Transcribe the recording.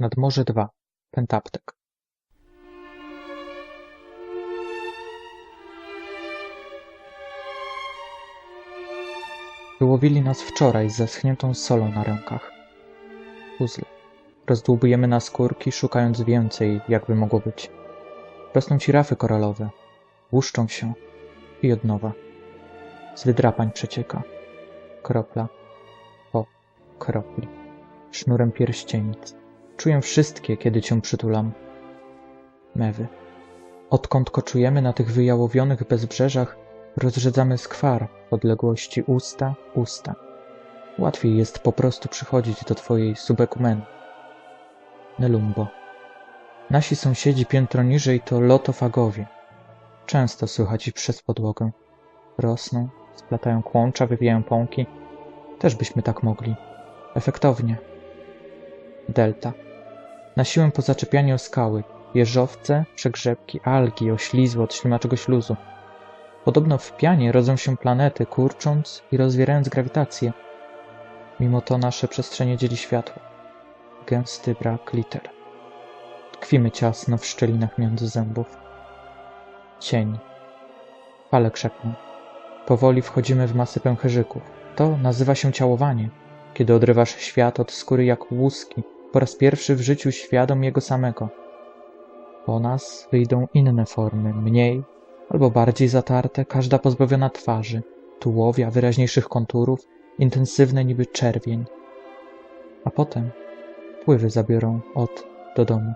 Nad Morze 2. Pentaptek. Wyłowili nas wczoraj z zaschniętą solą na rękach. Puzzle. Rozdłubujemy na skórki, szukając więcej, jakby mogło być. Rosną ci rafy koralowe. Łuszczą się. I od nowa. Z wydrapań przecieka. Kropla. Po kropli. Sznurem pierścienic. Czuję wszystkie, kiedy cię przytulam. Mewy. Odkąd koczujemy na tych wyjałowionych bezbrzeżach, rozrzedzamy skwar w odległości usta, usta. Łatwiej jest po prostu przychodzić do twojej subekumeny. Nelumbo. Nasi sąsiedzi piętro niżej to lotofagowie. Często słychać ich przez podłogę. Rosną, splatają kłącza, wywijają pąki. Też byśmy tak mogli. Efektownie. Delta. Na siłę pozaczepianie o skały. Jeżowce, przegrzebki, algi, oślizły od ślimaczego śluzu. Podobno w pianie rodzą się planety, kurcząc i rozwierając grawitację. Mimo to nasze przestrzenie dzieli światło. Gęsty brak liter. Tkwimy ciasno w szczelinach między zębów. Cień. Fale krzepną. Powoli wchodzimy w masy pęcherzyków. To nazywa się ciałowanie, kiedy odrywasz świat od skóry jak łuski, po raz pierwszy w życiu świadom jego samego. Po nas wyjdą inne formy, mniej albo bardziej zatarte, każda pozbawiona twarzy, tułowia, wyraźniejszych konturów, intensywne niby czerwień. A potem pływy zabiorą od do domu.